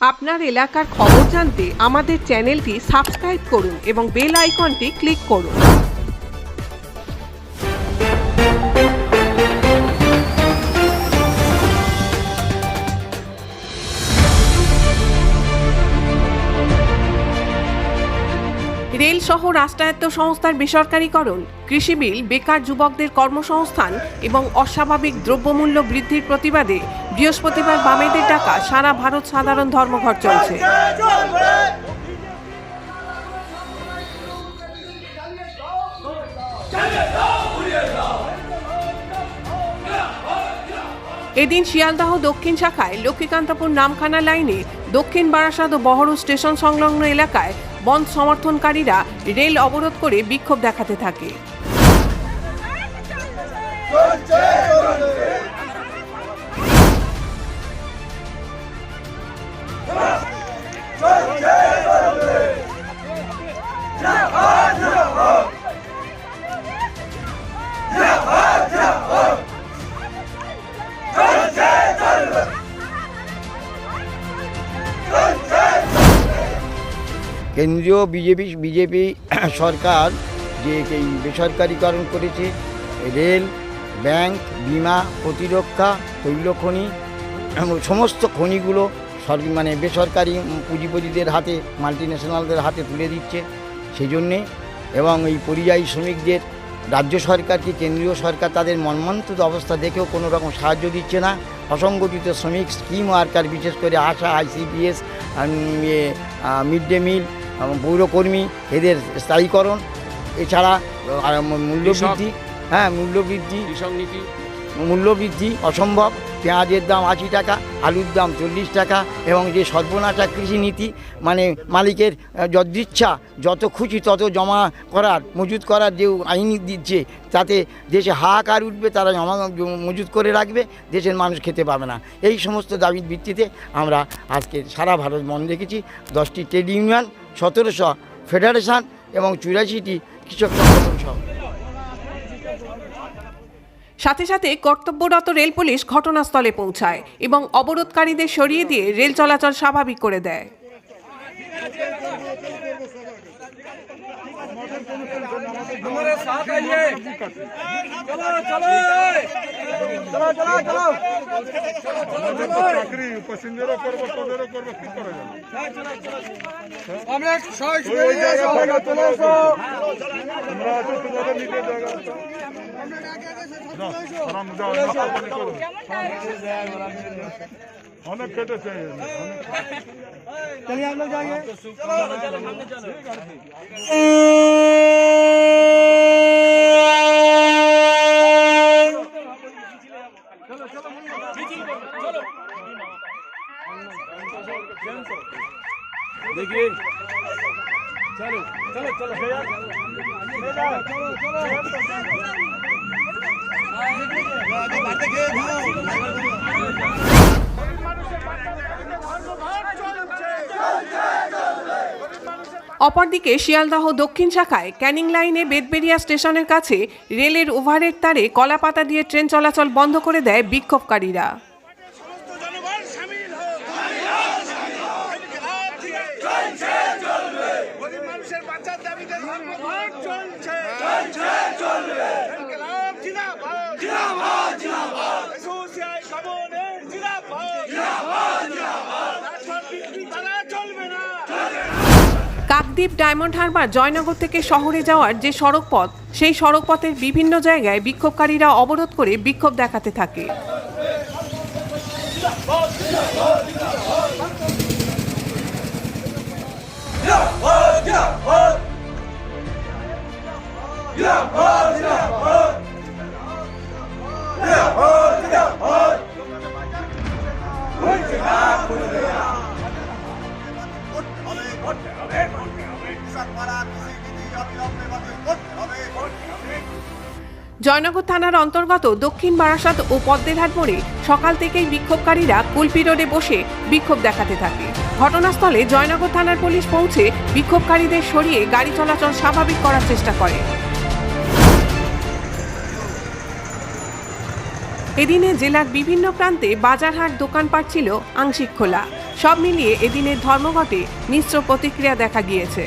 আপনার এলাকার খবর জানতে আমাদের চ্যানেলটি সাবস্ক্রাইব করুন এবং বেল আইকনটি ক্লিক করুন। রেল সহ রাষ্ট্রায়ত্ত সংস্থার বেসরকারীকরণ কৃষি বিল বেকার যুবকদের কর্মসংস্থান এবং অস্বাভাবিক দ্রব্যমূল্য বৃদ্ধির প্রতিবাদে বৃহস্পতিবার বামেদের ডাকা সারা ভারত সাধারণ ধর্মঘট চলছে। এদিন শিয়ালদাহ দক্ষিণ শাখায় লক্ষ্মীকান্তপুর নামখানা লাইনে দক্ষিণ বারাসাত ও বহরু স্টেশন সংলগ্ন এলাকায় বন্ধ সমর্থনকারীরা রেল অবরোধ করে বিক্ষোভ দেখাতে থাকে। কেন্দ্রীয় বিজেপি বিজেপি সরকার যে এই বেসরকারীকরণ করেছে, রেল, ব্যাংক, বিমা, প্রতিরক্ষা তৈল খনি সমস্ত খনিগুলো সর মানে বেসরকারি পুঁজিপতিদের হাতে মাল্টিন্যাশনালদের হাতে তুলে দিচ্ছে। সেই জন্যে এবং এই পরিযায়ী শ্রমিকদের, রাজ্য সরকার কি কেন্দ্রীয় সরকার তাদের মর্মান্তিত অবস্থা দেখেও কোনো রকম সাহায্য দিচ্ছে না। অসংগঠিত শ্রমিক স্কিম ওয়ার্কার, বিশেষ করে আশা আইসিপিএস মিড ডে মিল পৌরকর্মী এদের স্থায়ীকরণ এছাড়া মূল্য বৃদ্ধি হ্যাঁ মূল্যবৃদ্ধি। কৃষক নীতি। মূল্যবৃদ্ধি অসম্ভব। পেঁয়াজের দাম আশি টাকা, আলুর দাম চল্লিশ টাকা এবং যে সর্বনাশা কৃষি নীতি মানে মালিকের যদৃচ্ছা, যত খুশি তত জমা করার, মজুত করার যে আইন দিচ্ছে, তাতে দেশে হাহাকার উঠবে, তারা জমা, মজুত করে রাখবে, দেশের মানুষ খেতে পাবে না। এই সমস্ত দাবির ভিত্তিতে আমরা আজকে সারা ভারত মন রেখেছি। দশটি ট্রেড ইউনিয়ন, সতেরোশো ফেডারেশন এবং চুরাশিটি কৃষক সংগঠন সহ সাথে সাথে কর্তব্যরত রেল পুলিশ ঘটনাস্থলে পৌঁছায় এবং অবরোধকারীদের সরিয়ে দিয়ে রেল চলাচল স্বাভাবিক করে দেয়। हमारे साथ आइए चलो चलो चलो चलो चलो চাকরি প্যাসেঞ্জারও করবো তোদেরও করবো কি করা যাবে আমরা সবাই ওই জায়গা থেকে চলে এসো তোমরা আছো তোমাদের নিজের জায়গা যাও, আরাম যাও, নাকাবানি করো। অনেক কেটেছে অনেক चलिए हम लोग जाएंगे देखिए चलो चलो चलो অপরদিকে শিয়ালদাহ দক্ষিণ শাখায় ক্যানিং লাইনে বেদবেরিয়া স্টেশনের কাছে রেলের ওভারের তারে কলাপাতা দিয়ে ট্রেন চলাচল বন্ধ করে দেয় বিক্ষোভকারীরা। কাকদ্বীপ ডায়মন্ড হারবার জয়নগর থেকে শহরে যাওয়ার যে সড়ক পথ সেই সড়ক পথের বিভিন্ন জায়গায় বিক্ষোভকারীরা অবরোধ করে বিক্ষোভ দেখাতে থাকে। জয়নগর থানার অন্তর্গত দক্ষিণ বারাসাত ও পদ্মেরহাট মোড়ে সকাল থেকেই বিক্ষোভকারীরা কুলপি রোডে বসে বিক্ষোভ দেখাতে থাকে। ঘটনাস্থলে জয়নগর থানার পুলিশ পৌঁছে বিক্ষোভকারীদের সরিয়ে গাড়ি চলাচল স্বাভাবিক করার চেষ্টা করে। এদিনে জেলার বিভিন্ন প্রান্তে বাজারহাট দোকানপাট ছিল আংশিক খোলা। সব মিলিয়ে এদিনের ধর্মঘটে মিশ্র প্রতিক্রিয়া দেখা গিয়েছে।